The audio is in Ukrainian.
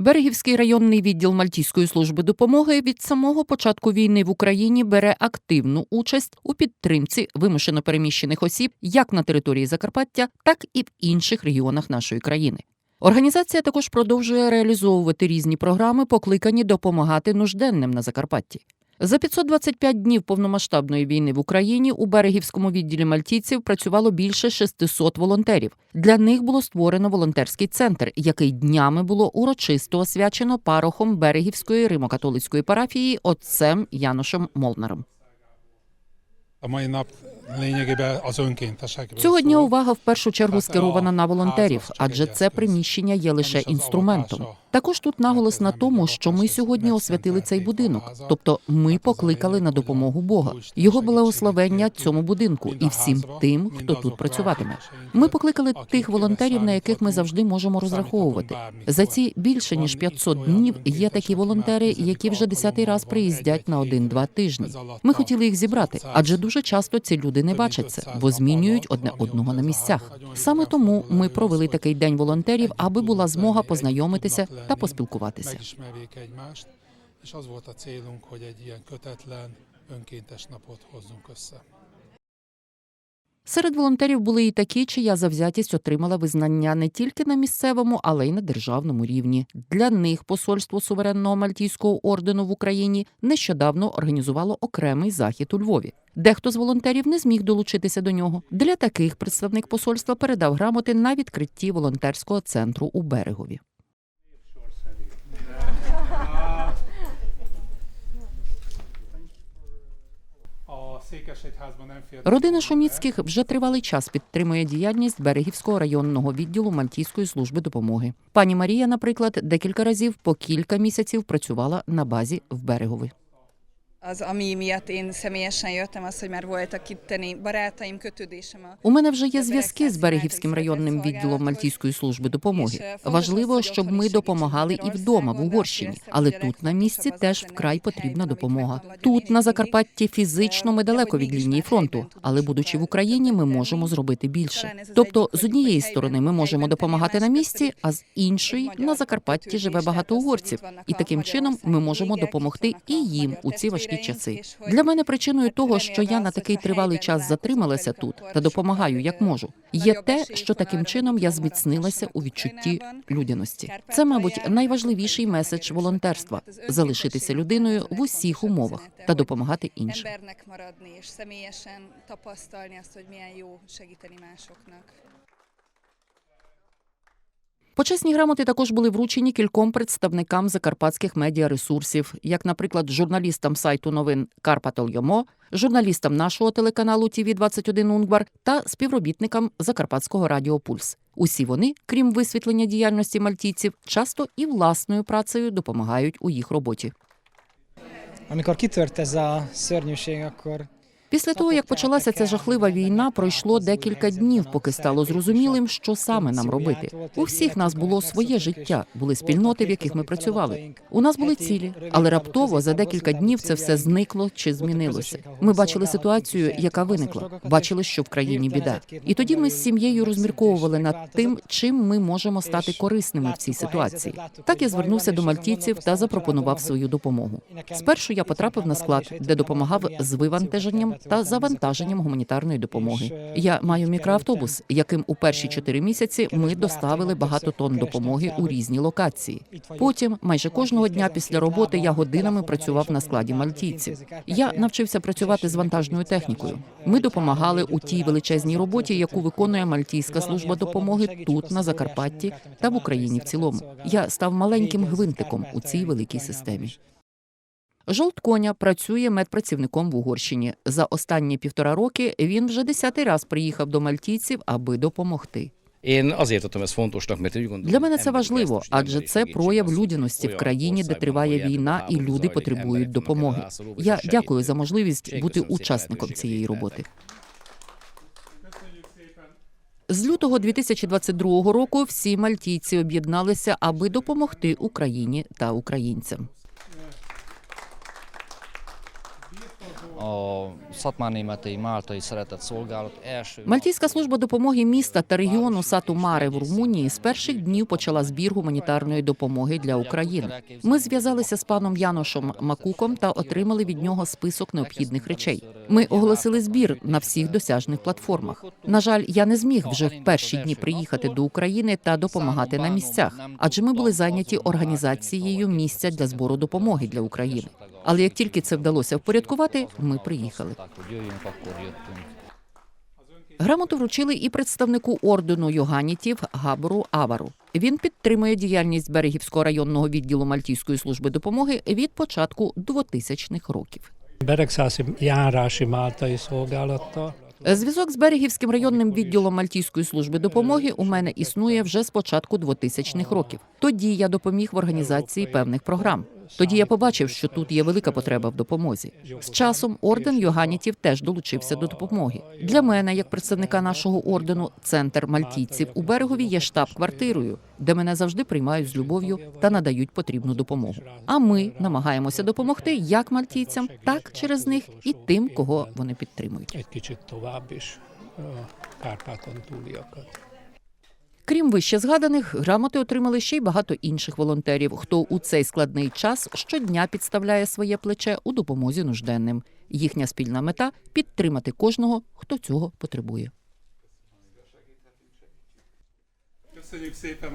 Берегівський районний відділ Мальтійської служби допомоги від самого початку війни в Україні бере активну участь у підтримці вимушено переміщених осіб як на території Закарпаття, так і в інших регіонах нашої країни. Організація також продовжує реалізовувати різні програми, покликані допомагати нужденним на Закарпатті. За 525 днів повномасштабної війни в Україні у берегівському відділі мальтійців працювало більше 600 волонтерів. Для них було створено волонтерський центр, який днями було урочисто освячено парохом берегівської римокатолицької парафії отцем Яношем Молнаром. Цього дня увага в першу чергу скерована на волонтерів, адже це приміщення є лише інструментом. Також тут наголос на тому, що ми сьогодні освятили цей будинок, тобто ми покликали на допомогу Бога, його благословення цьому будинку і всім тим, хто тут працюватиме. Ми покликали тих волонтерів, на яких ми завжди можемо розраховувати. За ці більше ніж 500 днів є такі волонтери, які вже десятий раз приїздять на один-два тижні. Ми хотіли їх зібрати, адже дуже часто ці люди не бачаться, бо змінюють одне одного на місцях. Саме тому ми провели такий день волонтерів, аби була змога познайомитися та поспілкуватися. És az volt a célunk, hogy egy ilyen. Серед волонтерів були і такі, чия завзятість отримала визнання не тільки на місцевому, але й на державному рівні. Для них посольство суверенного мальтійського ордену в Україні нещодавно організувало окремий захід у Львові. Дехто з волонтерів не зміг долучитися до нього. Для таких представник посольства передав грамоти на відкритті волонтерського центру у берегові. Родина Шуміцьких вже тривалий час підтримує діяльність Берегівського районного відділу Мальтійської служби допомоги. Пані Марія, наприклад, декілька разів по кілька місяців працювала на базі в Берегові. Az, ami miatt én személyesen jöttem, az, hogy már voltak itteni barátaim, kötődésem a У мене вже є зв'язки з Берегівським районним відділом Мальтійської служби допомоги. Важливо, щоб ми допомагали і вдома в Угорщині, але тут на місці теж вкрай потрібна допомога. Тут на Закарпатті фізично ми далеко від лінії фронту, але будучи в Україні, ми можемо зробити більше. Тобто, з однієї сторони, ми можемо допомагати на місці, а з іншої на Закарпатті живе багато угорців, і таким чином ми можемо допомогти і їм у ці важкі часи. Для мене причиною того, що я на такий тривалий час затрималася тут та допомагаю як можу, є те, що таким чином я зміцнилася у відчутті людяності. Це, мабуть, найважливіший меседж волонтерства залишитися людиною в усіх умовах та допомагати іншим. Почесні грамоти також були вручені кільком представникам закарпатських медіаресурсів, як, наприклад, журналістам сайту новин Карпатол.Йомо, журналістам нашого телеканалу ТІВІ 21 Унгвар та співробітникам Закарпатського радіо Пульс. Усі вони, крім висвітлення діяльності мальтійців, часто і власною працею допомагають у їх роботі. Amikor kitört ez a szörnyűség, Після того, як почалася ця жахлива війна, пройшло декілька днів, поки стало зрозумілим, що саме нам робити. У всіх нас було своє життя, були спільноти, в яких ми працювали. У нас були цілі, але раптово за декілька днів це все зникло чи змінилося. Ми бачили ситуацію, яка виникла, бачили, що в країні біда. І тоді ми з сім'єю розмірковували над тим, чим ми можемо стати корисними в цій ситуації. Так я звернувся до мальтійців та запропонував свою допомогу. Спершу я потрапив на склад, де допомагав з вивантаженням та завантаженням гуманітарної допомоги. Я маю мікроавтобус, яким у перші чотири місяці ми доставили багато тонн допомоги у різні локації. Потім, майже кожного дня після роботи, я годинами працював на складі мальтійців. Я навчився працювати з вантажною технікою. Ми допомагали у тій величезній роботі, яку виконує Мальтійська служба допомоги тут, на Закарпатті та в Україні в цілому. Я став маленьким гвинтиком у цій великій системі. Жолт коня працює медпрацівником в Угорщині. За останні півтора роки він вже десятий раз приїхав до мальтійців, аби допомогти. Для мене це важливо, адже це прояв людяності в країні, де триває війна і люди потребують допомоги. Я дякую за можливість бути учасником цієї роботи. З лютого 2022 року всі мальтійці об'єдналися, аби допомогти Україні та українцям. A Máltai Szeretett Szolgálat első... Мальтійська служба допомоги міста та регіону Сату Маре в Румунії з перших днів почала збір гуманітарної допомоги для України. Ми зв'язалися з паном Яношем Макуком та отримали від нього список необхідних речей. Ми оголосили збір на всіх досяжних платформах. На жаль, я не зміг вже в перші дні приїхати до України та допомагати на місцях, адже ми були зайняті організацією місця для збору допомоги для України. Але як тільки це вдалося впорядкувати, ми приїхали. Грамоту вручили і представнику ордену Йоганітів Габору Авару. Він підтримує діяльність Берегівського районного відділу Мальтійської служби допомоги від початку 2000-х років. Зв'язок з Берегівським районним відділом Мальтійської служби допомоги у мене існує вже з початку 2000-х років. Тоді я допоміг в організації певних програм. Тоді я побачив, що тут є велика потреба в допомозі. З часом орден Йоганітів теж долучився до допомоги. Для мене, як представника нашого ордену, центр мальтійців у берегові є штаб-квартирою, де мене завжди приймають з любов'ю та надають потрібну допомогу. А ми намагаємося допомогти як мальтійцям, так через них і тим, кого вони підтримують. Egy Крім вище згаданих, грамоти отримали ще й багато інших волонтерів, хто у цей складний час щодня підставляє своє плече у допомозі нужденним. Їхня спільна мета підтримати кожного, хто цього потребує. Köszönjük szépen